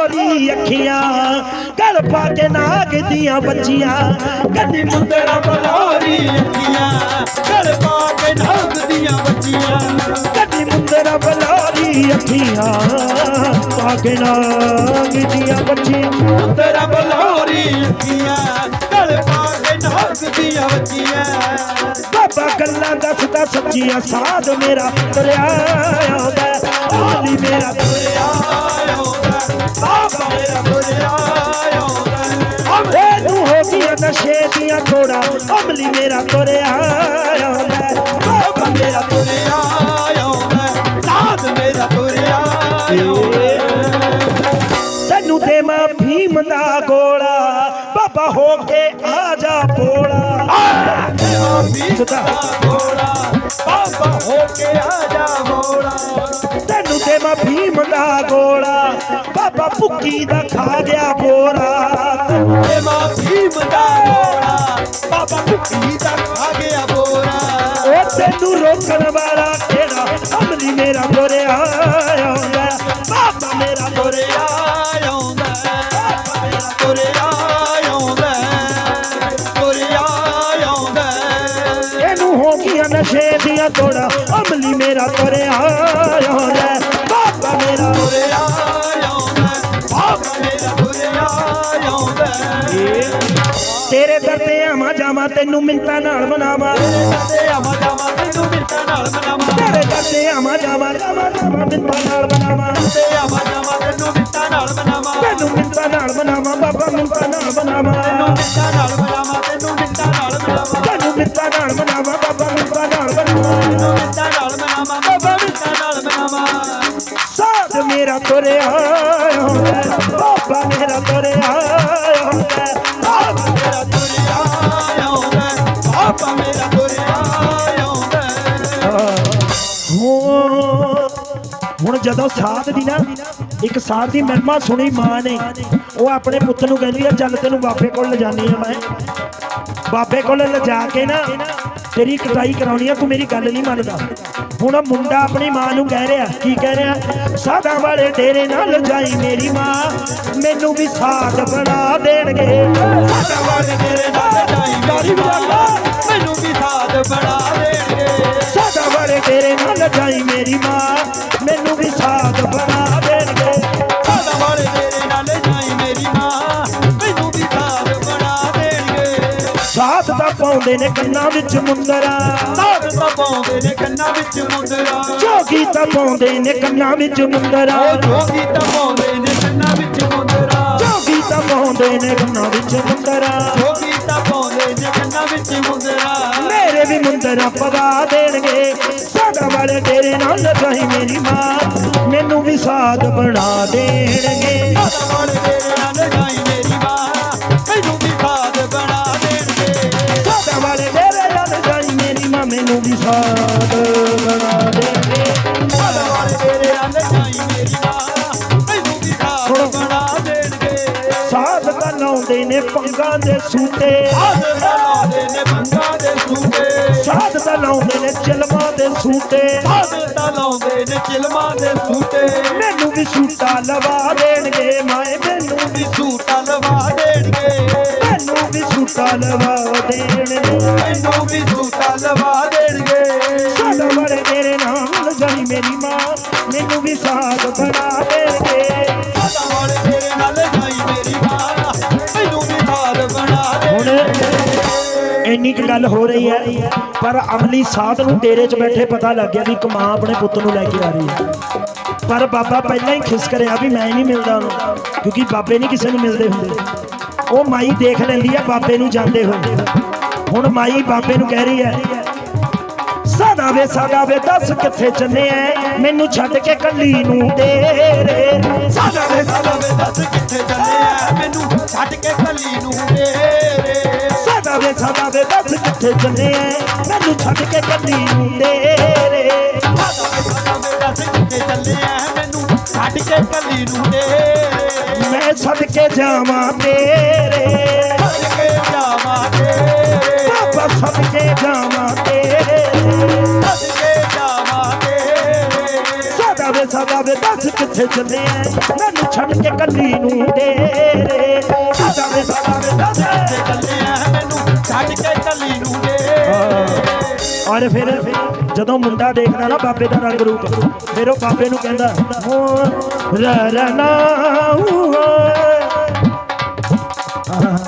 ਬਲੋਰੀ ਅੱਖੀਆਂ ਗਲ ਪਾ ਕੇ ਨਾਗ ਦੀਆਂ ਬੱਚੀਆਂ। ਗੱਡੀ ਮੁੰਦਰਾ ਬਲੋਰੀ ਅੱਖੀਆਂ ਗਲ ਪਾ ਕੇ ਨਾਗ ਦੀਆਂ ਬੱਚੀਆਂ। ਗੱਡੀ ਮੁੰਦਰਾ ਬਲੋਰੀ ਅੱਖੀਆਂ ਪਾ ਕੇ ਨਾਗ ਦੀਆਂ ਬੱਚੀਆਂ। ਮੁੰਦਰਾ ਬਲੋਰੀ ਅੱਖੀਆਂ ਗਲ ਪਾ ਕੇ ਨਾਗ ਦੀਆਂ ਬੱਚੀਆਂ। ਬਾਬਾ ਗੱਲਾਂ ਦੱਸਦਾ ਸੱਚੀਆਂ ਸਾਧ ਮੇਰਾ ਤੁਰਿਆ ਆਉਂਦਾ, ਆਲੀ ਮੇਰਾ ਤੁਰਿਆ ਬਾਬਾ ਮੇਰਾ ਬੁਰਿਆ ਆਉਂਦਾ। ਏ ਤੂੰ ਹੋ ਗਿਆ ਨਸ਼ੇ ਦੀਆਂ ਥੋੜਾ ਅਮਲੀ ਮੇਰਾ ਤੁਰਿਆ ਆਉਂਦਾ। ਬਾਬਾ ਮੇਰਾ ਤੁਰਿਆ ਆਉਂਦਾ, ਸਾਧ ਮੇਰਾ ਬੁਰਿਆ ਆਉਂਦਾ। ਤੈਨੂੰ ਤੇ ਮਾਂ ਭੀਮ ਦਾ ਗੋਲਾ, ਬਾਬਾ ਹੋ ਕੇ ਆ ਜਾ ਬੋਲਾ ਵੀਰ ਦਾ ਘੋੜਾ ਬਾਬਾ ਹੋ ਕੇ ਆ ਜਾ ਮੋੜਾ ਤੈਨੂੰ ਤੇ ਮਾਂ ਭੀਮ ਦਾ ਗੋਲਾ, ਬਾਬਾ ਭੁੱਕੀ ਦਾ ਖਾ ਗਿਆ ਬੋਰਾ। ਤੇ ਮਾਂ ਭੀਮ ਦਾ ਘੋੜਾ ਬਾਬਾ ਭੁੱਖੀ ਦਾ ਖਾ ਗਿਆ ਬੋਰਾ ਉਹ ਤੈਨੂੰ ਰੋਕਣ ਵਾਲਾ ਕਿਹੜਾ? ਅਮਲੀ ਮੇਰਾ ਬੋਰਿਆ। ਨਸ਼ੇ ਦੀਆਂ ਤੋੜਾ। ਅਮਲੀ ਮੇਰਾ ਤੁਰਿਆ ਆਉਂਦਾ ਬਾਬਾ ਮੇਰਾ ਤੁਰਿਆ ਆਉਂਦਾ ਬਾਬਾ ਮੇਰਾ ਤੁਰਿਆ ਆਉਂਦਾ ਤੇਰੇ ਦਰ ਤੇ ਆਵਾਂ ਜਾਵਾਂ, ਤੈਨੂੰ ਮਿੰਤਾ ਨਾਲ ਮਨਾਵਾਂ। ਤੇ ਆਵਾਂ ਜਾਵਾਂ, ਤੈਨੂੰ ਮਿੰਟਾਂ ਨਾਲ ਮਨਾਵਾਂ। ਤੇਰੇ ਦਰ ਤੇ ਆਵਾਂ ਜਾਵਾਂ ਜਾਵਾਂ ਜਾਵਾਂ ਮਿੰਤਾ ਨਾਲ ਮਨਾਵਾਂ। ਤੇ ਆਵਾਂ ਜਾਵਾਂ, ਤੈਨੂੰ ਮਿੰਟਾਂ ਨਾਲ ਮਨਾਵਾਂ। ਤੈਨੂੰ ਮਿੰਤਾ ਨਾਲ ਮਨਾਵਾਂ, ਬਾਬਾ ਮਿੰਤਾ ਨਾਲ ਮਨਾਵਾਂ। ਮਿੰਟਾਂ ਨਾਲ ਮਨਾਵਾਂ। ਤੁਰਿਆ ਆਉਂਦਾ ਬਾਬਾ ਮੇਰਾ ਤੁਰਿਆ ਆਉਂਦਾ ਬਾਬਾ ਮੇਰਾ ਤੁਰਿਆ ਆਉਂਦਾ ਬਾਬਾ ਮੇਰਾ ਤੁਰਿਆ ਆਉਂਦਾ ਹੁਣ ਜਦੋਂ ਸਾਧ ਦੀ ਨਾ ਇੱਕ ਸਾਧ ਦੀ ਮਹਿਮਾ ਸੁਣੀ ਮਾਂ ਨੇ, ਉਹ ਆਪਣੇ ਪੁੱਤ ਨੂੰ ਕਹਿੰਦੀ ਆ, ਚੱਲ ਤੈਨੂੰ ਬਾਬੇ ਕੋਲ ਲਿਜਾਨੀ ਆ ਮੈਂ। ਬਾਬੇ ਕੋਲ ਲਿਜਾ ਕੇ ਨਾ ਤੇਰੀ ਕਟਾਈ ਕਰਾਉਣੀ ਆ, ਤੂੰ ਮੇਰੀ ਗੱਲ ਨਹੀਂ ਮੰਨਦਾ। ਹੁਣ ਮੁੰਡਾ ਆਪਣੀ ਮਾਂ ਨੂੰ ਕਹਿ ਰਿਹਾ, ਕੀ ਕਹਿ ਰਿਹਾ? ਸਾਧਾਂ ਵਾਲੇ ਡੇਰੇ ਨਾਲ ਲਿਜਾਈ ਮੇਰੀ ਮਾਂ, ਮੈਨੂੰ ਵੀ ਸਾਥ ਬਣਾ ਦੇਣਗੇ। ਸਾਡਾ ਵਾਲੇ ਤੇਰੇ ਨਾਲ ਜਾਈ ਮੇਰੀ ਮਾਂ, ਮੈਨੂੰ ਵੀ ਸਾਥ ਬਣਾ ਦੇਣਗੇ। ਪਾਉਂਦੇ ਨੇ ਕੰਨਾਂ ਵਿੱਚ ਮੁੰਦਰਾ। ਸਾਧ ਤਾਂ ਪਾਉਂਦੇ ਨੇ ਕੰਨਾਂ ਵਿੱਚ ਮੁੰਦਰਾ। ਜੋਗੀ ਤਾਂ ਪਾਉਂਦੇ ਨੇ ਕੰਨਾਂ ਵਿੱਚ ਮੁੰਦਰਾ। ਜੋਗੀ ਤਾਂ ਪਾਉਂਦੇ ਨੇ ਕੰਨਾਂ ਵਿੱਚ ਮੁੰਦਰਾ। ਜੋਗੀ ਤਾਂ ਪਾਉਂਦੇ ਨੇ ਕੰਨਾਂ ਵਿੱਚ ਮੁੰਦਰਾ। ਜੋਗੀ ਤਾਂ ਪਾਉਂਦੇ ਨੇ ਕੰਨਾਂ ਵਿੱਚ ਮੁੰਦਰਾ। ਮੇਰੇ ਵੀ ਮੁੰਦਰਾ ਪਵਾ ਦੇਣਗੇ। ਸਾਡਾ ਵਾਲੇ ਤੇਰੇ ਨਾਲ ਲਗਾਈ ਮੇਰੀ ਮਾਂ ਮੈਨੂੰ ਵੀ ਸਾਧ ਬਣਾ ਦੇਣਗੇ। ਲਾਉਂਦੇ ਨੇ ਪੰਗਾਂ ਦੇ ਸੂਟੇ ਸਾਧ ਲਾਉਂਦੇ ਨੇ ਦੇ ਸਾਧ ਲਾਉਂਦੇ ਨੇ ਚਲਮਾਂ ਦੇ ਸੂਟੇ ਸਾਧ ਤਾਂ ਲਾਉਂਦੇ ਨੇ ਚਿਲਮਾਂ ਦੇ ਸੂਟੇ ਮੈਨੂੰ ਵੀ ਸੂਟਾ ਲਵਾ ਦੇਣਗੇ ਮਾਏ ਮੈਨੂੰ ਵੀ ਸੂਟਾਂ ਲਵਾ ਦੇਣਗੇ। ਮੈਨੂੰ ਵੀ ਸੂਟਾ ਲਵਾ ਦੇਣਗੇ। ਮੈਨੂੰ ਵੀ ਸੂਟਾਂ ਲਵਾ ਦੇਣਗੇ। ਸਾਡਾ ਬੜੇ ਤੇਰੇ ਨਾਲ ਜਾਈ ਮੇਰੀ ਮਾਂ ਮੈਨੂੰ ਵੀ ਸਾਧ ਬਣਾ ਦੇਣਗੇ। ਇੰਨੀ ਕੁ ਗੱਲ ਹੋ ਰਹੀ ਹੈ, ਪਰ ਅਮਲੀ ਸਾਧ ਨੂੰ ਡੇਰੇ 'ਚ ਬੈਠੇ ਪਤਾ ਲੱਗ ਗਿਆ ਵੀ ਇੱਕ ਮਾਂ ਆਪਣੇ ਪੁੱਤ ਨੂੰ ਲੈ ਕੇ ਆ ਰਹੀ ਹੈ। ਪਰ ਬਾਬਾ ਪਹਿਲਾਂ ਹੀ ਖਿਸ ਕਰਿਆ ਵੀ ਮੈਂ ਨਹੀਂ ਮਿਲਦਾ ਉਹਨੂੰ, ਕਿਉਂਕਿ ਬਾਬੇ ਨਹੀਂ ਕਿਸੇ ਨੂੰ ਮਿਲਦੇ ਹੁੰਦੇ। ਉਹ ਮਾਈ ਦੇਖ ਲੈਂਦੀ ਹੈ ਬਾਬੇ ਨੂੰ ਜਾਂਦੇ ਹੋਏ। ਹੁਣ ਮਾਈ ਬਾਬੇ ਨੂੰ ਕਹਿ ਰਹੀ ਹੈ ਸਾਦਾ ਵੇ ਸਾਦਾ ਵੇ, ਦੱਸ ਕਿੱਥੇ ਚੱਲੇ ਐ? ਮੈਨੂੰ ਛੱਡ ਕੇ ਕੱਲੀ ਨੂੰ ਡੇਰੇ ਸਾਡਾ ਵੇ ਸਾਡਾ ਵੇ, ਦੱਸ ਕਿੱਥੇ ਚੱਲੇ ਆ ਮੈਨੂੰ ਛੱਡ ਕੇ ਕੱਲੀ ਨੂੰ ਡੇਰੇ ਸਾਦਾ ਦੇ ਦੱਸ ਕਿੱਥੇ ਚੱਲੇ ਐ? ਮੈਨੂੰ ਛੱਡ ਕੇ ਕੱਲੀ ਨੂੰ ਡੇਰੇ ਮੈਨੂੰ ਛੱਡ ਕੇ ਕੱਲੀ ਨੂੰ ਦੇ ਮੈਂ ਛੱਡ ਕੇ ਜਾਵਾਂ ਤੇਰੇ। ਛੱਡ ਕੇ ਜਾਵਾਂ ਤੇਰੇ ਬਾਬਾ ਛੱਡ ਕੇ ਜਾਵਾਂ ਤੇਰੇ। ਛੱਡ ਕੇ ਜਾਵਾਂ ਤੇਰੇ ਸਾਦਾ ਵੇ ਸਦਾ ਵੇ ਦੱਸ ਕਿੱਥੇ ਚੱਲੇ ਐ? ਮੈਨੂੰ ਛੱਡ ਕੇ ਕੱਲੀ ਨੂੰ ਡੇਰੇ ਸਾਦਾ ਵੇ ਸਾਦਾ ਵੇ ਦੱਸ ਤੇ ਦੇ ਫਿਰ ਜਦੋਂ ਮੁੰਡਾ ਦੇਖਦਾ ਨਾ ਬਾਬੇ ਦਾ ਰੰਗ ਰੂਪ, ਫਿਰ ਉਹ ਬਾਬੇ ਨੂੰ ਕਹਿੰਦਾ ਹੋ ਰਰਨਾ